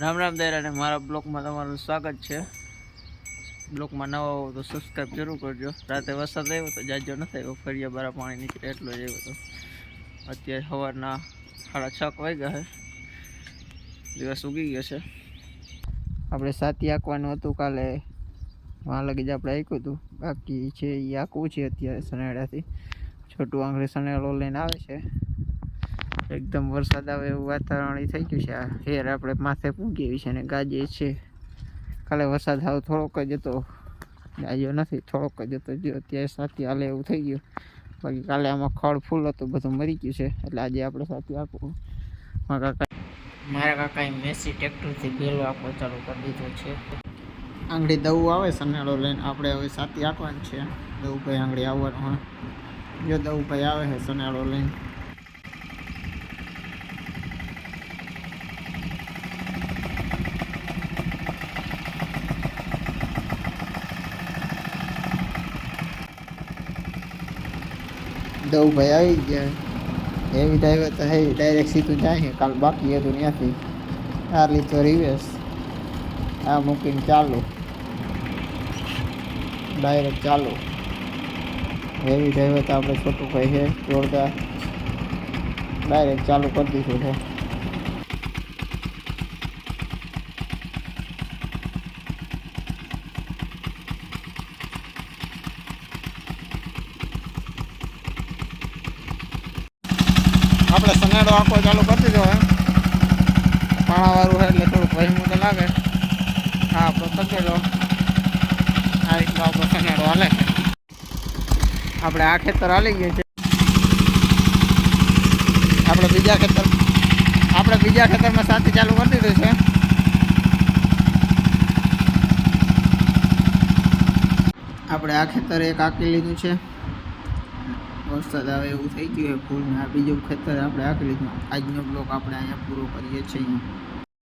રામ રામ દૈરાને મારા બ્લોકમાં તમારું સ્વાગત છે. બ્લોકમાં નવા આવો તો સબસ્ક્રાઈબ જરૂર કરજો. રાતે વરસાદ આવ્યો તો જાજો નથી આવ્યો ફરિયા બારા પાણી નીકળે એટલો જ આવ્યો તો. અત્યારે સવારના સાડા છ વાગ્યા છે દિવસ ઉગી ગયો છે. આપણે સાથી આંકવાનું હતું કાલે. વાં લગી જ આપણે આંક્યું હતું. બાકી છે એ આંકવું છે અત્યારે સનેડાથી છોટું આંગળી સનેડો લઈને આવે છે. એકદમ વરસાદ આવે એવું વાતાવરણ ઈ થઈ ગયું છે. આ હેર આપણે માથે પૂગી એવી છે અને ગાજીએ છે. કાલે વરસાદ હાવ થોડોક જ હતો. ગાજ્યો નથી થોડોક જ હતો. જો અત્યારે સાથી હાલે એવું થઈ ગયું. બાકી કાલે આમાં ખડ ફૂલ હતું બધું મરી ગયું છે. એટલે આજે આપણે સાથી આપવું મારા કાકા મારા કાકાએ મેસી ટ્રેક્ટરથી બેલો આપવો ચાલુ કરી દીધો છે. આંગળી દવું આવે સનેડો લઈને આપણે હવે સાથી આપવાની છે. દવુભાઈ આંગળી આવવાનું હા. જો દવુભાઈ આવે છે સનેડો લઈને. દવુભાઈ આવી ગયા. એવી ડ્રાઈવર તો હે ડાયરેક્ટ સીધું જાય કાલ બાકી હતું ત્યાંથી. આ લીધો રિવેસ આ મૂકીને ચાલુ. ડાયરેક્ટ ચાલુ. એવી ડ્રાઈવર તો આપણે છોટું ભાઈ છે જોરદાર. ડાયરેક્ટ ચાલુ કરી દીધું છે. આપણે સનેડો આખો ચાલુ કરી દીધો હે. પાણાવાળું હોય એટલે થોડુંક ભય તો લાગે. હા, આપણો તકેલો આ રીતનો આપણો સનેડો હાલે. આપણે આ ખેતર હાલી ગયું છે. આપણે બીજા ખેતર આપણે બીજા ખેતરમાં સાથી ચાલુ કરી દીધું છે. આપણે આ ખેતર એક આંકી લીધું છે. વરસાદ આવે એવું થઈ ગયું હોય ફૂલ ને આ બીજું ખેતર આપણે આંકી લીધું આજનો બ્લોક આપણે અહીંયા પૂરો કરીએ છીએ.